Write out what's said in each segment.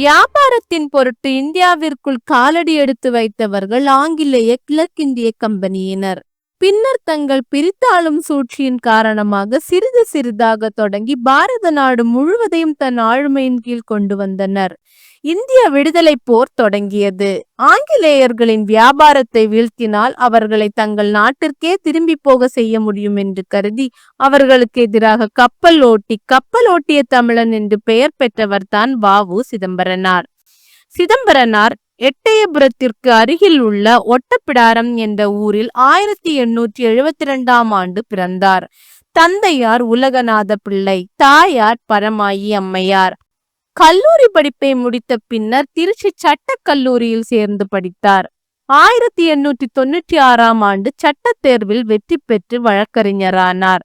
வியாபாரத்தின் பொருட்டு இந்தியாவிற்குள் காலடி எடுத்து வைத்தவர்கள் ஆங்கிலேய கிழக்கிந்திய கம்பெனியினர். பின்னர் தங்கள் பிரித்தாளும் சூழ்ச்சியின் காரணமாக சிறிது சிறிதாக தொடங்கி பாரத நாடு முழுவதையும் தன் ஆளுமையின் கீழ் கொண்டு வந்தனர். இந்திய விடுதலை போர் தொடங்கியது. ஆங்கிலேயர்களின் வியாபாரத்தை வீழ்த்தினால் அவர்களை தங்கள் நாட்டிற்கே திரும்பி போக செய்ய முடியும் என்று கருதி அவர்களுக்கு எதிராக கப்பல் ஓட்டி கப்பல் ஓட்டிய தமிழன் என்று பெயர் பெற்றவர் தான் வாவு சிதம்பரனார். சிதம்பரனார் எட்டயபுரத்திற்கு அருகில் உள்ள ஒட்டப்பிடாரம் என்ற ஊரில் ஆயிரத்தி எண்ணூற்றி எழுபத்தி இரண்டாம் ஆண்டு பிறந்தார். தந்தையார் உலகநாத பிள்ளை தாயார் பரமாயி அம்மையார். கல்லூரி படிப்பை முடித்த பின்னர் திருச்சி சட்டக் கல்லூரியில் சேர்ந்து படித்தார். ஆயிரத்தி எண்ணூற்றி தொண்ணூற்றி ஆறாம் ஆண்டு சட்டத் தேர்வில் வெற்றி பெற்று வழக்கறிஞரானார்.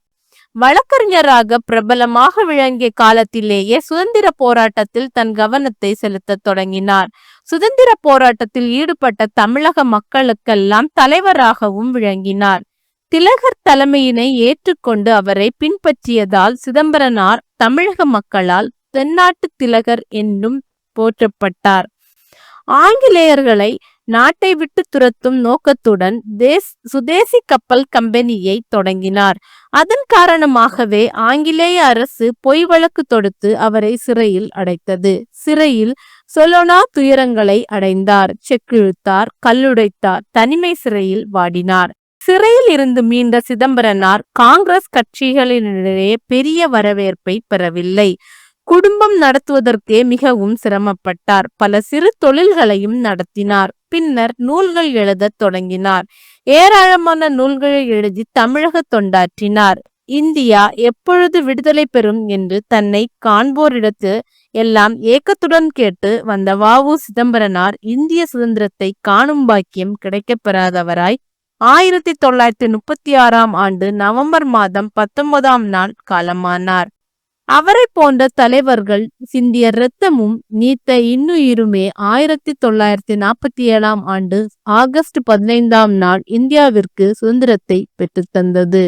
வழக்கறிஞராக பிரபலமாக விளங்கிய காலத்திலேயே சுதந்திர போராட்டத்தில் தன் கவனத்தை செலுத்தத் தொடங்கினார். சுதந்திர போராட்டத்தில் ஈடுபட்ட தமிழக மக்களுக்கெல்லாம் தலைவராகவும் விளங்கினார். திலகர் தலைமையினை ஏற்றுக்கொண்டு அவரை பின்பற்றியதால் சிதம்பரனார் தமிழக மக்களால் தென்னாட்டு திலகர் என்னும் போற்றப்பட்டார். ஆங்கிலேயர்களை நாட்டை விட்டு துரத்தும் நோக்கத்துடன் தேஸ் சுதேசி கப்பல் கம்பெனியை தொடங்கினார். அதன் காரணமாகவே ஆங்கிலேய அரசு பொய் வழக்கு தொடுத்து அவரை சிறையில் அடைத்தது. சிறையில் சொலோனா துயரங்களை அடைந்தார் செக்கிழுத்தார் கல்லுடைத்தார் தனிமை சிறையில் வாடினார். சிறையில் இருந்து மீண்ட சிதம்பரனார் காங்கிரஸ் கட்சிகளினிடையே பெரிய வரவேற்பை பெறவில்லை. குடும்பம் நடத்துவதற்கே மிகவும் சிரமப்பட்டார். பல சிறு தொழில்களையும் நடத்தினார். பின்னர் நூல்கள் எழுதத் தொடங்கினார். ஏராளமான நூல்களை எழுதி தமிழக தொண்டாற்றினார். இந்தியா எப்பொழுது விடுதலை பெறும் என்று தன்னை காண்போரிடத்து எல்லாம் ஏக்கத்துடன் கேட்டு வந்த வாவு சிதம்பரனார் இந்திய சுதந்திரத்தை காணும் பாக்கியம் கிடைக்கப்பெறாதவராய் ஆயிரத்தி தொள்ளாயிரத்தி முப்பத்தி ஆறாம் ஆண்டு நவம்பர் மாதம் பத்தொன்பதாம் நாள் காலமானார். அவரை போன்ற தலைவர்கள் சிந்திய இரத்தமும் நீத்த இன்னுயிருமே ஆயிரத்தி தொள்ளாயிரத்தி நாற்பத்தி ஏழாம் ஆண்டு ஆகஸ்ட் பதினைந்தாம் நாள் இந்தியாவிற்கு சுதந்திரத்தை பெற்றுத்தந்தது.